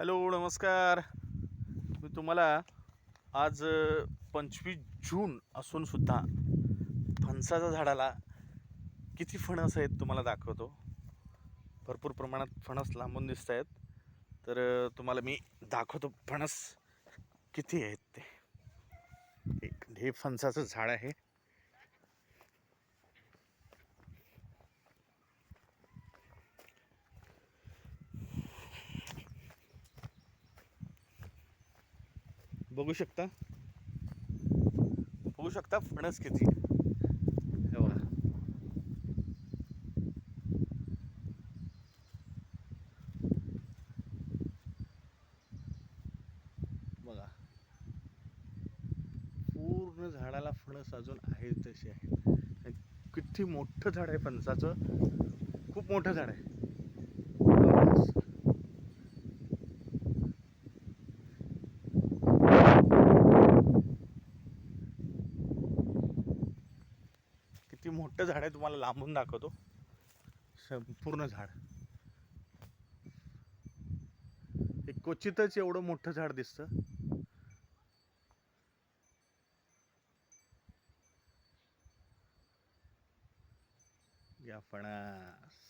Hello नमस्कार. मी तुम्हाला आज पंचवीस जून असूनसुद्धा फणसाच्या झाडाला किती फणस आहेत तुम्हाला दाखवतो. भरपूर प्रमाणात फणस लांबून दिसत आहेत तर तुम्हाला मी दाखवतो फणस किती आहेत ते. एक हे फणसाचं झाड आहे. बघू शकता. बघू शकता फणस किती. हे बघा. पूर्ण झाडाला फणस अजून आहे तसे आहे आणि किती मोठं झाड आहे फणसाचं. खूप मोठं झाड आहे. किती मोठं झाड आहे तुम्हाला लांबून दाखवतो. संपूर्ण झाड. हे क्वचितच एवढं मोठं झाड दिसतं. या फणस.